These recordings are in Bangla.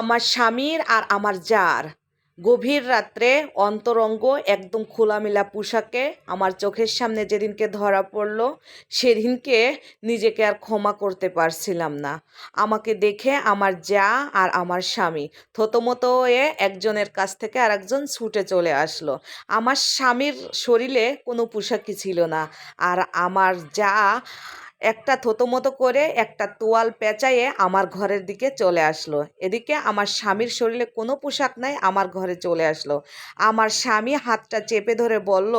আমার স্বামীর আর আমার যার। গভীর রাত্রে অন্তরঙ্গ একদম খোলামেলা পোশাকে আমার চোখের সামনে যেদিনকে ধরা পড়ল, সেদিনকে নিজেকে আর ক্ষমা করতে পারছিলাম না। আমাকে দেখে আমার যা আর আমার স্বামী থতমতো হয়ে একজনের কাছ থেকে আর একজন ছুটে চলে আসলো। আমার স্বামীর শরীরে কোনো পোশাকই ছিল না, আর আমার যা একটা থতমতো করে একটা তোয়াল পেঁচাইয়ে আমার ঘরের দিকে চলে আসলো। এদিকে আমার স্বামীর শরীরে কোনো পোশাক নাই, আমার ঘরে চলে আসলো। আমার স্বামী হাতটা চেপে ধরে বলল,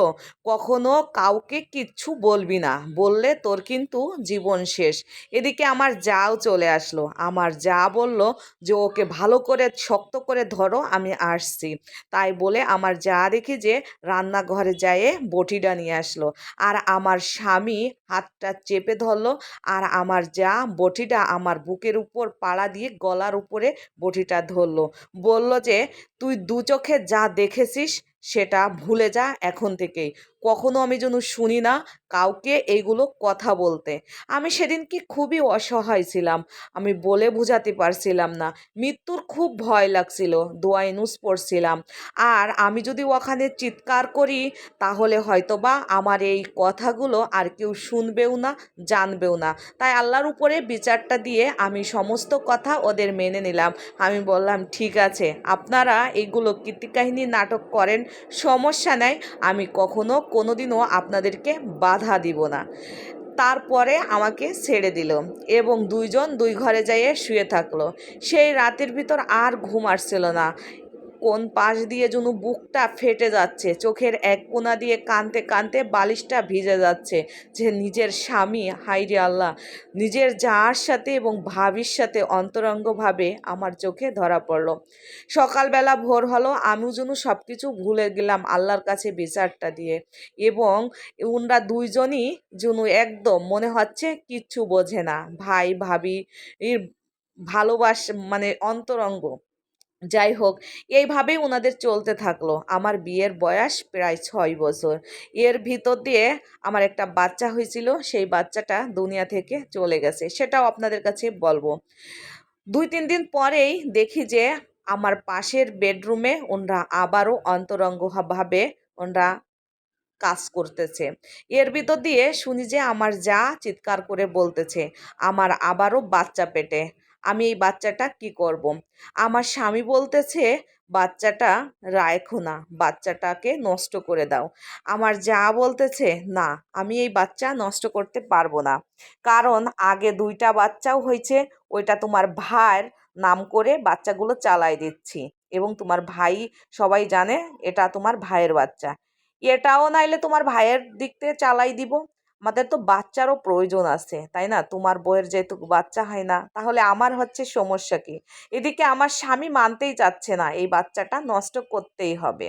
কখনো কাউকে কিচ্ছু বলবি না। বললে তোর কিন্তু জীবন শেষ। এদিকে আমার যাও চলে আসলো। আমার যা বলল যে, ওকে ভালো করে, শক্ত করে ধরো, আমি আসছি। তাই বলে আমার যা দেখি যে, রান্নাঘরে যেয়ে বটিটা নিয়ে আসলো। আর আমার স্বামী হাতটা চেপে ধরলো আর আমার যা বটিটা আমার বুকের উপর পাড়া দিয়ে গলার উপরে বটিটা ধরলো। বলল যে, তুই দু চোখে যা দেখেছিস, সেটা ভুলে যা এখন থেকেই। কখনো আমি যেন শুনি না কাউকে এইগুলো কথা বলতে। আমি সেদিন কি খুবই অসহায় ছিলাম, আমি বলে বোঝাতে পারছিলাম না। মৃত্যুর খুব ভয় লাগছিল দোয়াই নুস পড়ছিলাম। আর আমি যদি ওখানে চিৎকার করি, তাহলে হয়তোবা আমার এই কথাগুলো আর কেউ শুনবেও না, জানবেও না। তাই আল্লাহর উপরে বিচারটা দিয়ে আমি সমস্ত কথা ওদের মেনে নিলাম। আমি বললাম, ঠিক আছে, আপনারা এইগুলো কীর্তিকাহিনী নাটক করেন, সমস্যা নেই, আমি কখনো কোনোদিনও আপনাদেরকে বাধা দিব না। তারপরে আমাকে ছেড়ে দিল এবং দুইজন দুই ঘরে যাইয়ে শুয়ে থাকল। সেই রাতের ভিতর আর ঘুম আসছিল না। কোন পাশ দিয়ে যেন বুকটা ফেটে যাচ্ছে, চোখের এক কোনা দিয়ে কানতে কানতে বালিশটা ভিজে যাচ্ছে যে নিজের স্বামী হাইরে আল্লাহ, নিজের যার সাথে এবং ভাবির সাথে অন্তরঙ্গভাবে আমার চোখে ধরা পড়ল। সকালবেলা ভোর হলো, আমিও যেন সব কিছু ভুলে গেলাম আল্লাহর কাছে বিচারটা দিয়ে এবং উনরা দুইজনই যেন একদম মনে হচ্ছে কিচ্ছু বোঝে না, ভাই ভাবি ভালোবাস মানে অন্তরঙ্গ। যাই হোক, এইভাবেই ওনাদের চলতে থাকল। আমার বিয়ের বয়স প্রায় ছয় বছর। এর ভিতর দিয়ে আমার একটা বাচ্চা হয়েছিল, সেই বাচ্চাটা দুনিয়া থেকে চলে গেছে। সেটাও আপনাদের কাছে বলব। দুই, তিন দিন পরেই দেখি যে আমার পাশের বেডরুমে ওনরা আবারও অন্তরঙ্গভাবে ওনরা কাজ করতেছে। এর ভিতর দিয়ে শুনি যে আমার যা চিৎকার করে বলতেছে, আমার আবারও বাচ্চা পেটে। আমি এই বাচ্চাটা কি করব। আমার স্বামী বলতেছে, বাচ্চাটা রায়খো না, বাচ্চাটাকে নষ্ট করে দাও। আমার যা বলতেছে, না, আমি এই বাচ্চা নষ্ট করতে পারব না। কারণ আগে দুইটা বাচ্চাও হয়েছে, ওইটা তোমার ভাইয়ের নাম করে বাচ্চাগুলো চালাই দিচ্ছি। এবং তোমার ভাই সবাই জানে, এটা তোমার ভাইয়ের বাচ্চা। এটাও নাইলে তোমার ভাইয়ের দিক থেকে চালাই দিব। আমাদের তো বাচ্চারও প্রয়োজন আছে, তাই না? তোমার বইয়ের যেহেতু বাচ্চা হয় না, তাহলে আমার হচ্ছে সমস্যা কি? এদিকে আমার স্বামী মানতেই চাচ্ছে না, এই বাচ্চাটা নষ্ট করতেই হবে।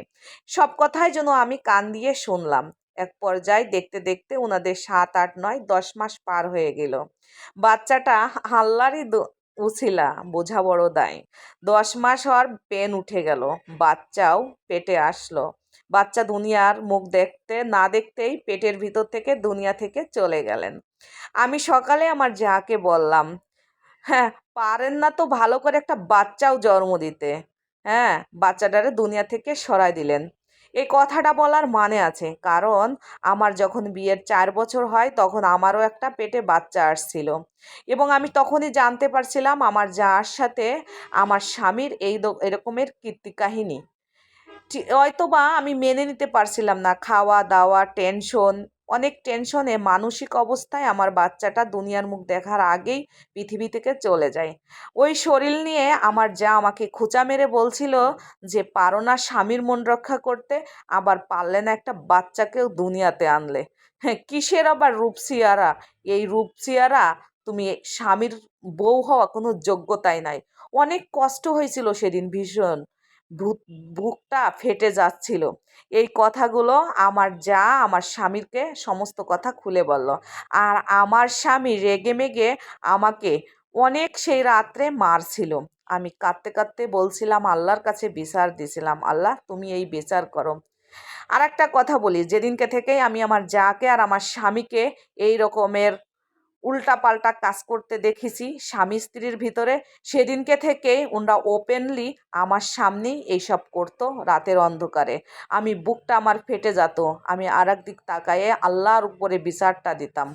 সব কথাই যেন আমি কান দিয়ে শুনলাম। এক পর্যায়ে দেখতে দেখতে ওনাদের সাত, আট, নয়, দশ মাস পার হয়ে গেল। বাচ্চাটা হাল্লারই উছিলা, বোঝা বড় দায়। দশ মাস হওয়ার পেন উঠে গেল, বাচ্চাও পেটে আসলো। বাচ্চা দুনিয়ার মুখ দেখতে, না দেখতেই পেটের ভিতর থেকে দুনিয়া থেকে চলে গেলেন। আমি সকালে আমার যাকে বললাম হ্যাঁ পারেন না তো ভালো করে একটা বাচ্চাও জন্ম দিতে। হ্যাঁ বাচ্চাটারে দুনিয়া থেকে সরাই দিলেন। এই কথাটা বলার মানে আছে, কারণ আমার যখন বিয়ের চার বছর হয়, তখন আমারও একটা পেটে বাচ্চা আসছিল। এবং আমি তখনই জানতে পারছিলাম আমার যার সাথে আমার স্বামীর এই এরকমের কীর্তি কাহিনী হয়তো বা আমি মেনে নিতে পারছিলাম না। খাওয়া, দাওয়া টেনশন অনেক টেনশনে মানসিক অবস্থায় আমার বাচ্চাটা দুনিয়ার মুখ দেখার আগেই পৃথিবী থেকে চলে যায়। ওই শরীর নিয়ে আমার যা আমাকে খোঁচা মেরে বলছিল যে, পারো না স্বামীর মন রক্ষা করতে, আবার পারলে না একটা বাচ্চাকেও দুনিয়াতে আনলে। হ্যাঁ কিসের আবার রূপসিয়ারা এই রূপসিয়ারা তুমি স্বামীর বউ হওয়া কোনো যোগ্যতাই নাই। অনেক কষ্ট হয়েছিল সেদিন ভীষণ। বুকটা ফেটে যাচ্ছিল। এই কথাগুলো আমার যা, আমার স্বামীকে সমস্ত কথা খুলে বলল। আর আমার স্বামী রেগে মেগে আমাকে অনেক সেই রাত্রে মারছিল। আমি কাঁদতে কাঁদতে বলছিলাম, আল্লাহর কাছে বিচার দিছিলাম। আল্লাহ, তুমি এই বিচার করো। আর একটা কথা বলি, যেদিনকে থেকেই আমি আমার যাকে আর আমার স্বামীকে এই রকমের উল্টাপাল্টা কাজ করতে দেখেছি। স্বামী স্ত্রীর ভিতরে সেদিনকে থেকে ওনরা ওপেনলি আমার সামনেই এইসব করত রাতের অন্ধকারে। আমি বুকটা আমার ফেটে যেত। আমি আর দিক তাকায়ে আল্লাহর উপরে বিচারটা দিতাম।